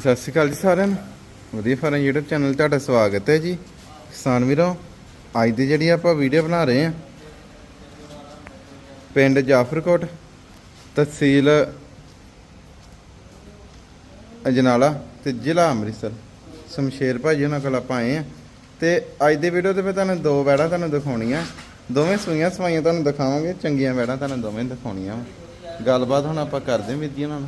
ਸਤਿ ਸ਼੍ਰੀ ਅਕਾਲ ਜੀ ਸਾਰਿਆਂ ਨੂੰ। ਵਧੀਆ ਫਾਰਮ YouTube ਚੈਨਲ 'ਤੇ ਤੁਹਾਡਾ ਸਵਾਗਤ ਹੈ ਜੀ। ਕਿਸਾਨ ਵੀਰੋ, ਅੱਜ ਦੀ ਜਿਹੜੀ ਆਪਾਂ ਵੀਡੀਓ ਬਣਾ ਰਹੇ ਹਾਂ, ਪਿੰਡ ਜਾਫਰਕੋਟ ਤਹਿਸੀਲ ਅਜਨਾਲਾ ਤੇ ਜ਼ਿਲ੍ਹਾ ਅੰਮ੍ਰਿਤਸਰ। ਸ਼ਮਸ਼ੇਰ ਭਾਜੀ ਉਹਨਾਂ ਕੋਲ ਆਪਾਂ ਆਏ ਆ ਤੇ ਅੱਜ ਦੀ ਵੀਡੀਓ 'ਤੇ ਮੈਂ ਤੁਹਾਨੂੰ ਦੋ ਵੈੜਾਂ ਤੁਹਾਨੂੰ ਦਿਖਾਉਣੀਆਂ। ਦੋਵੇਂ ਸੂਈਆਂ ਸਵਾਈਆਂ ਤੁਹਾਨੂੰ ਦਿਖਾਵਾਂਗੇ, ਚੰਗੀਆਂ ਵੈੜਾਂ ਤੁਹਾਨੂੰ ਦੋਵੇਂ ਦਿਖਾਉਣੀਆਂ ਵਾਂ। ਗੱਲਬਾਤ ਹੁਣ ਆਪਾਂ ਕਰਦੇ ਹਾਂ ਵੀਰ ਨਾਲ।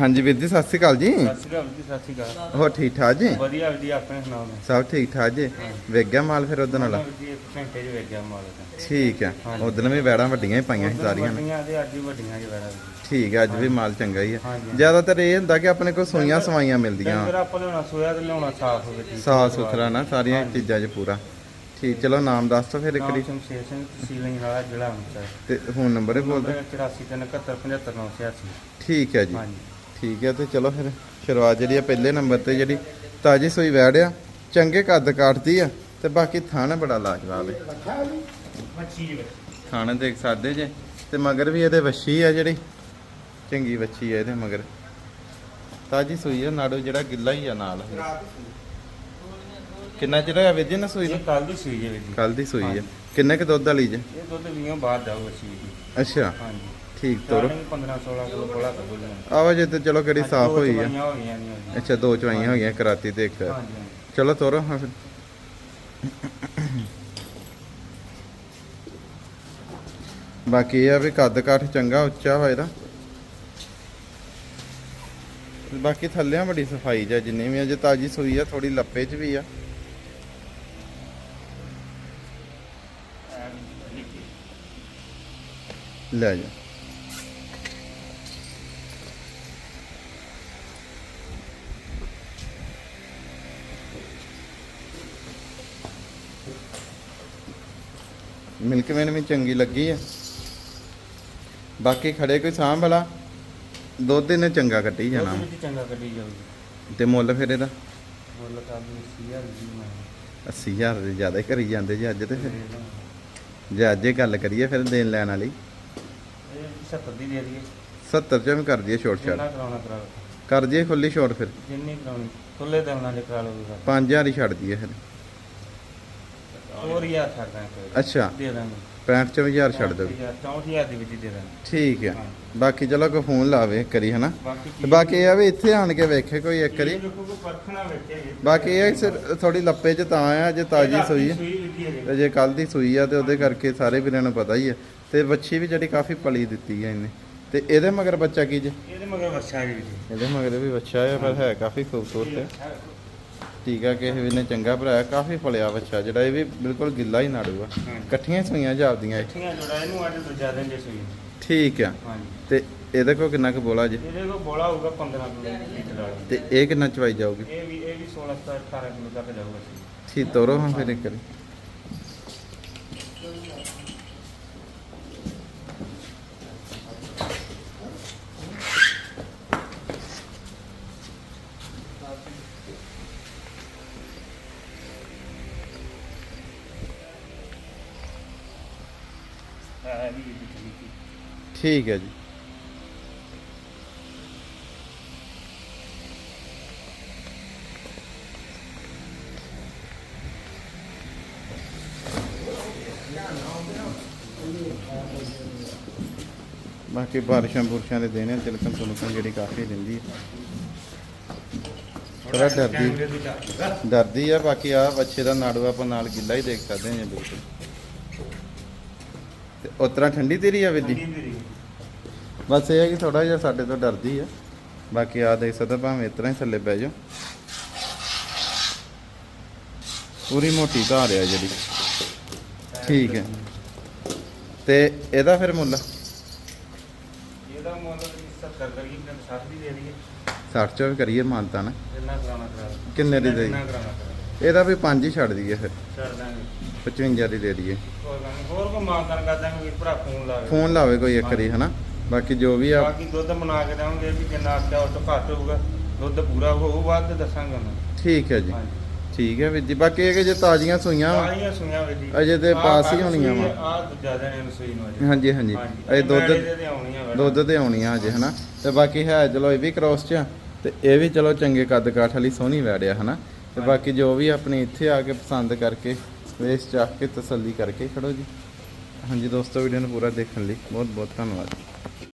ਹਾਂਜੀ ਵੀਰ ਜੀ ਸਤਿ ਸ਼੍ਰੀ ਅਕਾਲ ਜੀ। ਸਤਿ ਸ਼੍ਰੀ ਅਕਾਲ ਜੀ ਸਤਿ ਸ਼੍ਰੀ ਅਕਾਲ। ਹੋ ਠੀਕ ਠਾਕ ਜੀ? ਵਧੀਆ ਜੀ ਆਪਣੇ ਸੁਣਾਓ? ਸਭ ਠੀਕ ਠਾਕ ਜੀ। ਵੇਖ ਗਿਆ ਮਾਲ ਫਿਰ ਉਦੋਂ ਨਾਲ? ਜੀ ਇੱਕ ਘੰਟੇ ਚ ਵੇਖ ਗਿਆ ਮਾਲ ਦਾ ਠੀਕ ਆ। ਹਾਂਜੀ। ਉਦੋਂ ਵੀ ਵੈੜਾਂ ਵੱਡੀਆਂ ਹੀ ਪਾਈਆਂ ਸੀ ਸਾਰੀਆਂ। ਨੇ ਵੱਡੀਆਂ ਤੇ ਅੱਜ ਵੀ ਵੱਡੀਆਂ ਜੀ ਵੈੜਾ ਠੀਕ ਆ ਅੱਜ ਵੀ ਮਾਲ ਚੰਗਾ ਹੀ ਆ। ਹਾਂਜੀ। ਜ਼ਿਆਦਾਤਰ ਇਹ ਹੁੰਦਾ ਕਿ ਆਪਣੇ ਕੋਲ ਸੂਈਆਂ ਸਵਾਈਆਂ ਮਿਲਦੀਆਂ। ਫਿਰ ਆਪਾਂ ਲਿਆਉਣਾ ਸੋਇਆ ਤੇ ਲਿਆਉਣਾ ਸਾਫ਼ ਹੋਵੇ ਠੀਕ। ਸਾਫ਼ ਸੁਥਰਾ ਨਾ ਸਾਰੀਆਂ ਚੀਜ਼ਾਂ 'ਚ ਪੂਰਾ। ਠੀਕ ਚਲੋ ਨਾਮ ਦੱਸ ਦੋ ਫਿਰ ਇੱਕ ਵਾਰੀ। ਸ਼ਮਸ਼ੇਰ ਸਿੰਘ ਤਹਿਸੀਲ ਵਾਲਾ ਜ਼ਿਲ੍ਹਾ ਅੰਮ੍ਰਿਤਸਰ। ਤੇ ਫੋਨ ਨੰਬਰ ਹੀ ਬੋਲ ਦਿਓ। 8437775986 ਠੀਕ ਹੈ ਜੀ। ਹਾਂਜੀ। ਠੀਕ ਹੈ ਤੇ ਚਲੋ ਫਿਰ ਸ਼ੁਰੂਆਤ ਜਿਹੜੀ ਆ ਪਹਿਲੇ ਨੰਬਰ ਤੇ ਜਿਹੜੀ ਤਾਜੀ ਸੂਈ ਵੈੜ ਆ ਚੰਗੇ ਕੱਦ ਕਾਟਦੀ ਆ ਤੇ ਬਾਕੀ ਥਣ ਬੜਾ ਲਾਜਵਾਬ ਹੈ। ਥਣ ਦੇਖ ਸਕਦੇ ਜੇ ਤੇ ਮਗਰ ਵੀ ਇਹਦੇ ਵੱਛੀ ਆ ਜਿਹੜੀ ਚੰਗੀ ਵੱਛੀ ਆ ਇਹਦੇ ਮਗਰ। ਤਾਜੀ ਸੂਈ ਆ ਨਾੜੋ ਜਿਹੜਾ ਗਿੱਲਾ ਹੀ ਆ ਨਾਲ। ਕਿੰਨਾ ਚਿਰ ਹੋਇਆ ਵੀਰ ਜੀ ਨਾ ਸੂਈ ਨੂੰ? ਕੱਲ ਦੀ ਸੂਈ ਹੈ ਵੀਰ ਜੀ। ਕੱਲ ਦੀ ਸੂਈ ਆ। ਕਿੰਨੇ ਕ ਦੁੱਧ ਵਾਲੀ ਜੇ? ਇਹ ਦੁੱਧ ਵੀਆਂ ਬਾਹਰ ਜਾਊਗਾ ਸੂਈ ਦੀ। ਅੱਛਾ। ਹਾਂਜੀ। ਠੀਕ ਤੋਰੋ। 15 16 ਕਿਲੋ ਕੋਲਾ ਕਰ ਦੋ ਆਵਾ ਜੇ ਤੇ ਚਲੋ ਕਿਹੜੀ ਸਾਫ਼ ਹੋਈ ਆ। ਹੋ ਗਈਆਂ ਅੱਛਾ ਦੋ ਚਵਾਈਆਂ ਹੋ ਗਈਆਂ ਕਰਾਤੀ ਤੇ ਇੱਕ। ਹਾਂਜੀ ਹਾਂਜੀ। ਚਲੋ ਤੋਰੋ ਹਾਂ ਫਿਰ। ਬਾਕੀ ਇਹ ਆ ਵੀ ਕੱਦ ਕਾਠ ਚੰਗਾ ਉੱਚਾ ਵਾ ਇਹਦਾ। ਤੇ ਬਾਕੀ ਥੱਲਿਆਂ ਬੜੀ ਸਫ਼ਾਈ ਜਾਂ ਜਿੰਨੀ ਵੀ ਅਜੇ ਤਾਜੀ ਸੂਈ ਆ ਥੋੜੀ ਲੱਪੇ 'ਚ ਵੀ ਆ। ਲੈ ਜਾ। ਮਿਲਕ ਮੈਨ ਵੀ ਚੰਗੀ ਲੱਗੀ ਆ। ਬਾਕੀ ਖੜੇ ਕੋਈ ਸਾਂਭ ਵਾਲਾ ਦੁੱਧ ਇਹਨੇ ਚੰਗਾ ਕੱਢੀ ਜਾਣਾ। ਦੁੱਧ ਵਿੱਚ ਚੰਗਾ ਕੱਢੀ ਜਾਊਗੀ। ਤੇ ਮੁੱਲ ਫਿਰ ਇਹਦਾ? ਮੁੱਲ ਤਾਂ ਵੀ 80000 ਦੀ ਮੈਂ। 80000 ਦੇ ਜ਼ਿਆਦਾ ਹੀ ਕਰੀ ਜਾਂਦੇ ਜੀ ਅੱਜ ਤੇ ਫਿਰ। ਜੇ ਅੱਜ ਇਹ ਗੱਲ ਕਰੀਏ ਫਿਰ ਦੇਣ ਲੈਣ ਵਾਲੀ। ਇਹ 70 ਦੀ ਦੇ ਦਈਏ। 70 ਚ ਵੀ ਕਰ ਦਈਏ ਛੋਟ ਛਾਟ ਜਿੰਨਾ ਕਰਾਉਣਾ ਕਰਾ ਦਈਏ ਖੁੱਲੀ ਛੋਟ ਫਿਰ। ਜਿੰਨੀ ਕਰਾਉਣੀ ਖੁੱਲੇ ਨਾਲ ਜੇ ਕਰਾ ਲਓ ਸਰ 5000 ਹੀ ਛੱਡ ਦਈਏ ਫਿਰ। ਹੋਰ ਯਾਰ ਛੱਡ ਦਾਂਗੇ ਅੱਛਾ। ਦੇ ਦਾਂਗੇ। 65 24000 ਛੱਡ ਦਿਓ 64000 ਦੇ ਵਿੱਚ ਹੀ ਦੇ ਦਾਂਗੇ। ਠੀਕ ਹੈ। ਹਾਂ। ਬਾਕੀ ਚਲੋ ਕੋਈ ਫੋਨ ਲਾਵੇ ਇੱਕ ਵਾਰੀ ਹਨਾ? ਬਾਕੀ ਤੇ ਬਾਕੀ ਇਹ ਆ ਵੀ ਇੱਥੇ ਆਣ ਕੇ ਵੇਖੇ ਕੋਈ ਇੱਕ ਵਾਰੀ। ਬਾਕੀ ਇਹ ਸਿਰ ਥੋੜੀ ਲੱਪੇ ਚ ਤਾਂ ਆ ਜੇ ਤਾਜੀ ਸੂਈ ਹੈ ਹੈ ਤੇ ਜੇ ਕੱਲ ਦੀ ਸੂਈ ਆ ਤੇ ਉਹਦੇ ਕਰਕੇ ਸਾਰੇ ਵੀਰਾਂ ਨੂੰ ਪਤਾ ਹੀ ਆ। ਤੇ ਬੱਚੀ ਵੀ ਜਿਹੜੀ ਕਾਫੀ ਪਲੀ ਦਿੱਤੀ ਆ ਇਹਨੇ। ਤੇ ਇਹਦੇ ਮਗਰ ਬੱਚਾ ਕੀ ਜੇ? ਇਹਦੇ ਮਗਰ ਹੈ ਜੀ। ਇਹਦੇ ਮਗਰ ਵੀ ਬੱਚਾ ਆ ਪਰ ਹੈ ਕਾਫੀ ਖੂਬਸੂਰਤ। ਹੈ। ਠੀਕ ਆ ਕਿਸੇ ਵੀ ਨੇ ਚੰਗਾ ਭਰਾਇਆ ਕਾਫੀ ਫਲਿਆ ਬੱਚਾ ਜਿਹੜਾ ਇਹ ਵੀ ਬਿਲਕੁਲ ਗਿੱਲਾ ਹੀ ਨਾੜੂ ਆ। ਹਾਂਜੀ। ਇਕੱਠੀਆਂ ਸੂਈਆਂ ਜਾਪਦੀਆਂ ਇਹ। ਠੀਆਂ ਜੋੜਾ ਇਹਨੂੰ ਅੱਜ ਦੂਜਾ ਦਿਨ ਜੇ ਸੂਈ ਠੀਕ ਆ। ਹਾਂਜੀ। ਤੇ ਇਹਦੇ ਕੋਲ ਕਿੰਨਾ ਕੁ ਬੋਲਾ ਜੀ? ਇਹਦੇ ਕੋਲ ਬੋਲਾ ਹੋਊਗਾ 15 ਕਿਲੋ ਤੇ ਇਹ ਕਿੰਨਾ ਚਵਾਈ ਜਾਊਗੀ? ਇਹ ਵੀ ਇਹ ਵੀ 16 17 18 ਕਿਲੋ ਤੱਕ ਜਾਊਗਾ ਠੀਕ ਤੋਰੋ ਹਾਂ ਫਿਰ ਇੱਕ ਵਾਰੀ। ਹੈ ਵੀ ਇਹ ਵੀ ਠੀਕ ਹੈ ਜੀ। ਬਾਕੀ ਬਾਰਿਸ਼ਾਂ ਬੁਰਸ਼ਾਂ ਦੇ ਦਿਨ ਹੈ ਤਿਲਕਣ ਤੁਲਕਣ ਜਿਹੜੀ ਕਾਫੀ ਦਿੰਦੀ ਹੈ। ਥੋੜਾ ਡਰਦੀ ਡਰਦੀ ਆ, ਬਾਕੀ ਆ ਬੱਚੇ ਦਾ ਨਾੜੂ ਆਪਾਂ ਨਾਲ ਗਿੱਲਾ ਹੀ ਦੇਖ ਸਕਦੇ ਹਾਂ ਜੀ, ਬਿਲਕੁਲ। ਤੇ ਉਤਰਾ ਠੰਡੀ ਤੇਰੀ ਆ ਵਿਦੀ ਬਸ ਇਹ ਹੈ ਕਿ ਥੋੜਾ ਜਿਹਾ ਸਾਡੇ ਤੋਂ ਡਰਦੀ ਆ। ਬਾਕੀ ਆ ਦੇਖ ਸਕਦੇ ਭਾਵੇਂ ਇਤਨਾ ਹੀ ਥੱਲੇ ਬਹਿ ਜਾਓ। ਪੂਰੀ ਮੋਟੀ ਧਾਰ ਆ ਜਿਹੜੀ। ਠੀਕ ਹੈ। ਤੇ ਇਹਦਾ ਫਿਰ ਮੁੱਲ? ਇਹਦਾ ਮੁੱਲ ਵੀ 70 ਕਰੀਏ ਕਿ 60 ਦੀ ਦੇ ਦਈਏ। 60 ਚੋਂ ਵੀ ਕਰੀਏ ਮਾਨਤਾ ਨਾ। ਕਰਾਉਣਾ ਕਰਾ। ਕਿੰਨੇ ਦੀ ਦੇਈ? ਇਹਦਾ ਵੀ ਪੰਜ ਹੀ ਛੱਡ ਦਈਏ ਫਿਰ। ਛੱਡ ਦਾਂਗੇ। 55 ਦੀ ਦੇ ਦਈਏ। ਹੋਰ ਨੀ। ਹੋਰ ਕੋਈ ਕਰ ਦਾਂਗੇ ਵੀਰ ਭਰਾ ਫੋਨ ਲਾਵੇ। ਫੋਨ ਲਾਵੇ ਕੋਈ ਇੱਕ ਵਾਰੀ ਹਨਾ? ਬਾਕੀ ਜੋ ਵੀ ਆ ਬਾਕੀ ਦੁੱਧ ਬਣਾ ਕੇ ਦੇਵਾਂਗੇ ਵੀ ਜਿੰਨਾ ਆਖਿਆ ਉਸ ਤੋਂ ਘੱਟ ਹੋਊਗਾ ਦੁੱਧ ਪੂਰਾ ਹੋਊ ਬਾਅਦ ਤੇ ਦੱਸਾਂਗੇ ਉਹਨਾਂ। ਠੀਕ ਹੈ ਜੀ। ਹਾਂਜੀ। ਠੀਕ ਹੈ ਵੀਰ ਜੀ। ਬਾਕੀ ਇਹ ਕਿ ਜੇ ਤਾਜ਼ੀਆਂ ਸੂਈਆਂ ਵਾ ਸਾਰੀਆਂ ਸੁਈਆਂ ਵੇਦੀ ਅਜੇ ਤੇ ਪਾਸ ਹੀ ਹੋਣੀਆਂ ਵਾ। ਆ ਦੂਜਾ ਦਿਨ ਇਹਨੂੰ ਸੂਈ ਨੂੰ ਅਜੇ। ਹਾਂਜੀ ਹਾਂਜੀ। ਇਹ ਦੁੱਧ ਮੈਲੇ ਦੇ ਤੇ ਆਉਣੀਆਂ ਵਾ। ਦੁੱਧ ਤੇ ਆਉਣੀਆਂ ਅਜੇ ਹਨਾ? ਤੇ ਬਾਕੀ ਹੈ ਚਲੋ ਇਹ ਵੀ ਕ੍ਰੋਸ ਚ ਆ। ਤੇ ਇਹ ਵੀ ਚਲੋ ਚੰਗੇ ਕੱਦ ਕਾਠ ਵਾਲੀ ਸੋਹਣੀ ਵੈੜਿਆ ਹਨਾ? ਤੇ ਬਾਕੀ ਜੋ ਵੀ ਆਪਣੇ ਇੱਥੇ ਆ ਕੇ ਪਸੰਦ ਕਰਕੇ ਵੇਸ ਚਾਹ ਕੇ ਤਸੱਲੀ ਕਰਕੇ ਖੜੋ ਜੀ। ਹਾਂਜੀ ਦੋਸਤੋ ਵੀਡੀਓ ਨੂੰ ਪੂਰਾ ਦੇਖਣ ਲਈ ਬਹੁਤ ਬਹੁਤ ਧੰਨਵਾਦ।